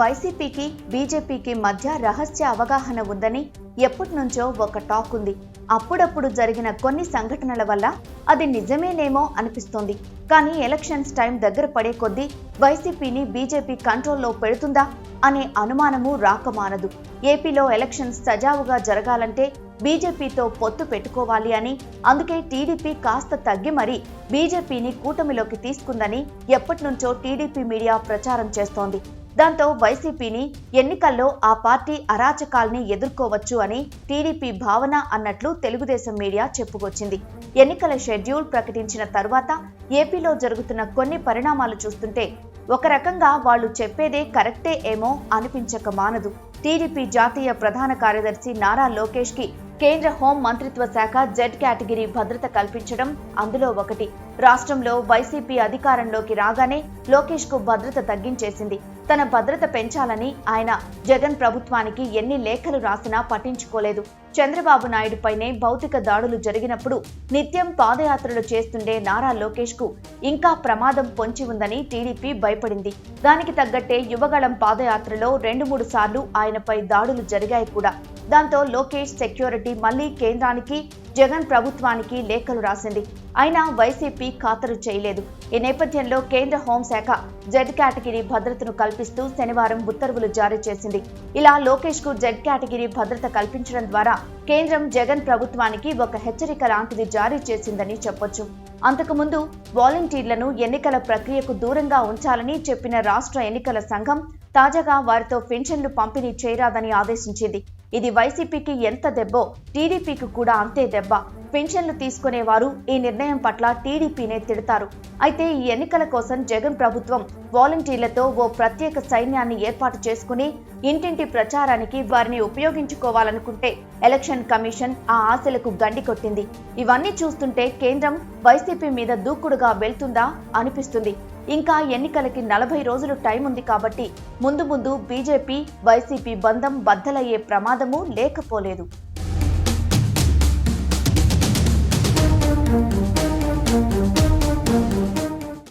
వైసీపీకి బీజేపీకి మధ్య రహస్య అవగాహన ఉందని ఎప్పటి నుంచో ఒక టాక్ ఉంది. అప్పుడప్పుడు జరిగిన కొన్ని సంఘటనల వల్ల అది నిజమేనేమో అనిపిస్తోంది. కానీ ఎలక్షన్స్ టైం దగ్గర పడే కొద్దీ వైసీపీని బీజేపీ కంట్రోల్లో పెడుతుందా అనే అనుమానము రాకమానదు ఏపీలో ఎలక్షన్స్ సజావుగా జరగాలంటే బీజేపీతో పొత్తు పెట్టుకోవాలి అని అందుకే టీడీపీ కాస్త తగ్గి మరీ బీజేపీని కూటమిలోకి తీసుకుందని ఎప్పటి నుంచో టీడీపీ మీడియా ప్రచారం చేస్తోంది. దాంతో వైసీపీని ఎన్నికల్లో ఆ పార్టీ అరాచకాల్ని ఎదుర్కోవచ్చు అని టీడీపీ భావన అన్నట్లు తెలుగుదేశం మీడియా చెప్పుకొచ్చింది. ఎన్నికల షెడ్యూల్ ప్రకటించిన తర్వాత ఏపీలో జరుగుతున్న కొన్ని పరిణామాలు చూస్తుంటే ఒక రకంగా వాళ్ళు చెప్పేదే కరెక్టే ఏమో అనిపించక మానదు. టీడీపీ జాతీయ ప్రధాన కార్యదర్శి నారా లోకేష్కి కేంద్ర హోం మంత్రిత్వ శాఖ జెడ్ కేటగిరీ భద్రత కల్పించడం అందులో ఒకటి. రాష్ట్రంలో వైసీపీ అధికారంలోకి రాగానే లోకేష్కు భద్రత తగ్గించేసింది. తన భద్రత పెంచాలని ఆయన జగన్ ప్రభుత్వానికి ఎన్ని లేఖలు రాసినా పట్టించుకోలేదు. చంద్రబాబు నాయుడుపైనే భౌతిక దాడులు జరిగినప్పుడు నిత్యం పాదయాత్రలు చేస్తుండే నారా లోకేష్కు ఇంకా ప్రమాదం పొంచి ఉందని టీడీపీ భయపడింది. దానికి తగ్గట్టే యువగళం పాదయాత్రలో రెండు మూడు సార్లు ఆయనపై దాడులు జరిగాయి కూడా. దాంతో లోకేష్ సెక్యూరిటీ మళ్ళీ కేంద్రానికి జగన్ ప్రభుత్వానికి లేఖలు రాసింది. అయినా వైసీపీ ఖాతరు చేయలేదు. ఈ నేపథ్యంలో కేంద్ర హోంశాఖ జెడ్ కేటగిరీ భద్రతను కల్పిస్తూ శనివారం ఉత్తర్వులు జారీ చేసింది. ఇలా లోకేష్కు జెడ్ కేటగిరీ భద్రత కల్పించడం ద్వారా కేంద్రం జగన్ ప్రభుత్వానికి ఒక హెచ్చరిక లాంటిది జారీ చేసిందని చెప్పొచ్చు. అంతకుముందు వాలంటీర్లను ఎన్నికల ప్రక్రియకు దూరంగా ఉంచాలని చెప్పిన రాష్ట్ర ఎన్నికల సంఘం తాజాగా వారితో పెన్షన్లు పంపిణీ చేయరాదని ఆదేశించింది. ఇది వైసీపీకి ఎంత దెబ్బో టీడీపీకి కూడా అంతే దెబ్బ. పెన్షన్లు తీసుకునేవారు. ఈ నిర్ణయం పట్ల టీడీపీనే తిడతారు. అయితే ఈ ఎన్నికల కోసం జగన్ ప్రభుత్వం వాలంటీర్లతో ఓ ప్రత్యేక సైన్యాన్ని ఏర్పాటు చేసుకుని ఇంటింటి ప్రచారానికి వారిని ఉపయోగించుకోవాలనుకుంటే ఎలక్షన్ కమిషన్ ఆ ఆశలకు గండి కొట్టింది. ఇవన్నీ చూస్తుంటే కేంద్రం వైసీపీ మీద దూకుడుగా వెళ్తుందా అనిపిస్తుంది. ఇంకా ఎన్నికలకి నలభై రోజులు టైం ఉంది కాబట్టి ముందు ముందు బీజేపీ వైసీపీ బంధం బద్దలయ్యే ప్రమాదము లేకపోలేదు.